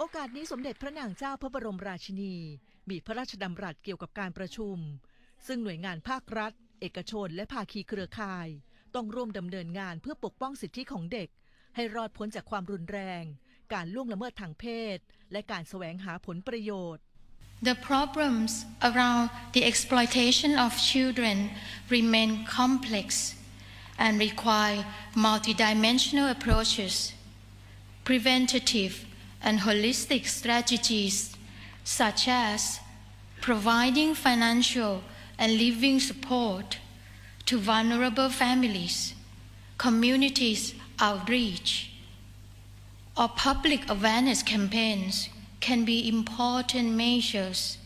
โอกาสนี้สมเด็จพระนางเจ้าพระบรมราชินี มีพระราชดำรัสเกี่ยวกับการประชุม ซึ่งหน่วยงานภาครัฐ เอกชนและภาคีเครือข่าย ต้องร่วมดำเนินงานเพื่อปกป้องสิทธิของเด็ก ให้รอดพ้นจากความรุนแรง การล่วงละเมิดทางเพศ และการแสวงหาผลประโยชน์ The problems around the exploitation of children remain complex and require multidimensional approaches, preventative and holistic strategies such as providing financial and living support to vulnerable families, communities outreach, or public awareness campaigns can be important measures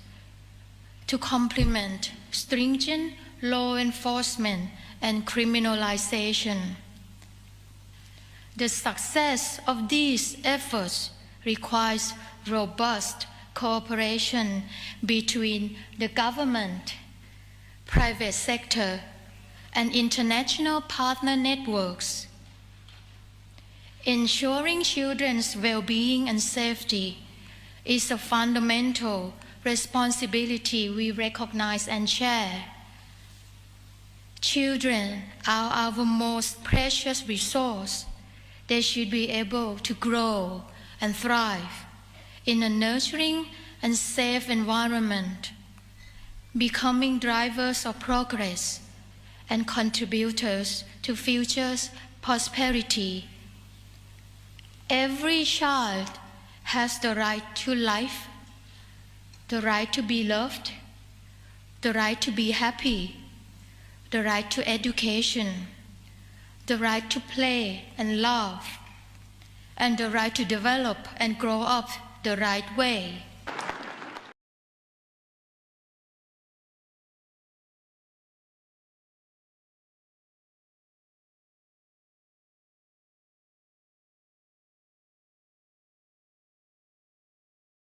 to complement stringent law enforcement and criminalization. The success of these efforts requires robust cooperation between the government, private sector, and international partner networks. Ensuring children's well-being and safety is a fundamental responsibility we recognize and share. Children are our most precious resource. They should be able to grow and thrive in a nurturing and safe environment, becoming drivers of progress and contributors to future's prosperity. Every child has the right to life, the right to be loved, the right to be happy, the right to education, the right to play and love, and the right to develop and grow up the right way.